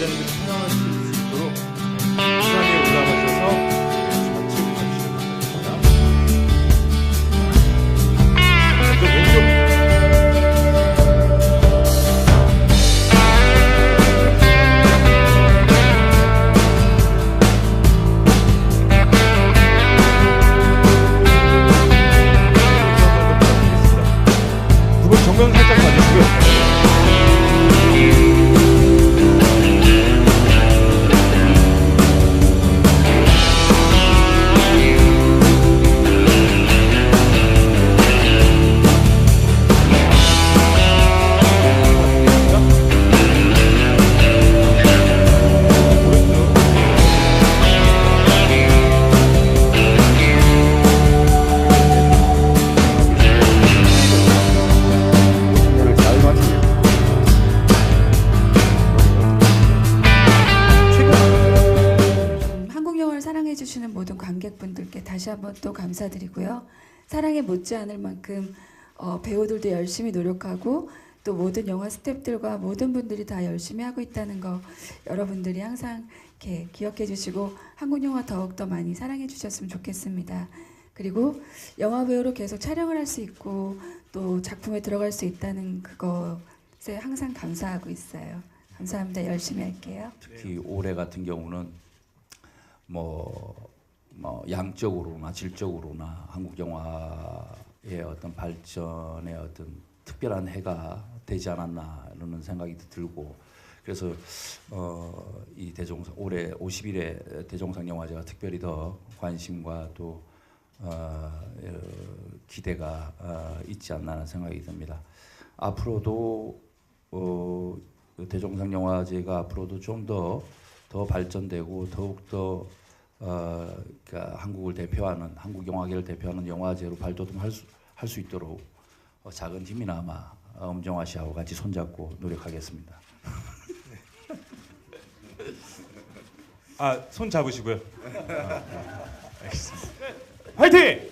기자님들이 촬영할 수 있도록 시간에 올라가셔서 정면 살짝 봐주시고요. 사랑해 주시는 모든 관객분들께 다시 한번 또 감사드리고요. 사랑에 못지않을 만큼 어, 배우들도 열심히 노력하고 또 모든 영화 스태프들과 모든 분들이 다 열심히 하고 있다는 거 여러분들이 항상 이렇게 기억해 주시고 한국 영화 더욱 더 많이 사랑해 주셨으면 좋겠습니다. 그리고 영화 배우로 계속 촬영을 할 수 있고 또 작품에 들어갈 수 있다는 그것에 항상 감사하고 있어요. 감사합니다. 열심히 할게요. 특히 올해 같은 경우는 뭐, 뭐 양적으로나 질적으로나 한국 영화의 어떤 발전의 어떤 특별한 해가 되지 않았나라는 생각이 들고 그래서 어, 이 대종상 올해 50일의 대종상 영화제가 특별히 더 관심과 또 어, 어, 기대가 어, 있지 않나 하는 생각이 듭니다. 앞으로도 어, 그 대종상 영화제가 앞으로도 좀 더 더 발전되고 더욱 더 어, 그러니까 한국을 대표하는 한국 영화계를 대표하는 영화제로 발돋움할 수, 할 수 있도록 어, 작은 힘이나마 어, 엄정화 씨하고 같이 손잡고 노력하겠습니다. 아, 손 잡으시고요. 아, 알겠습니다. 화이팅!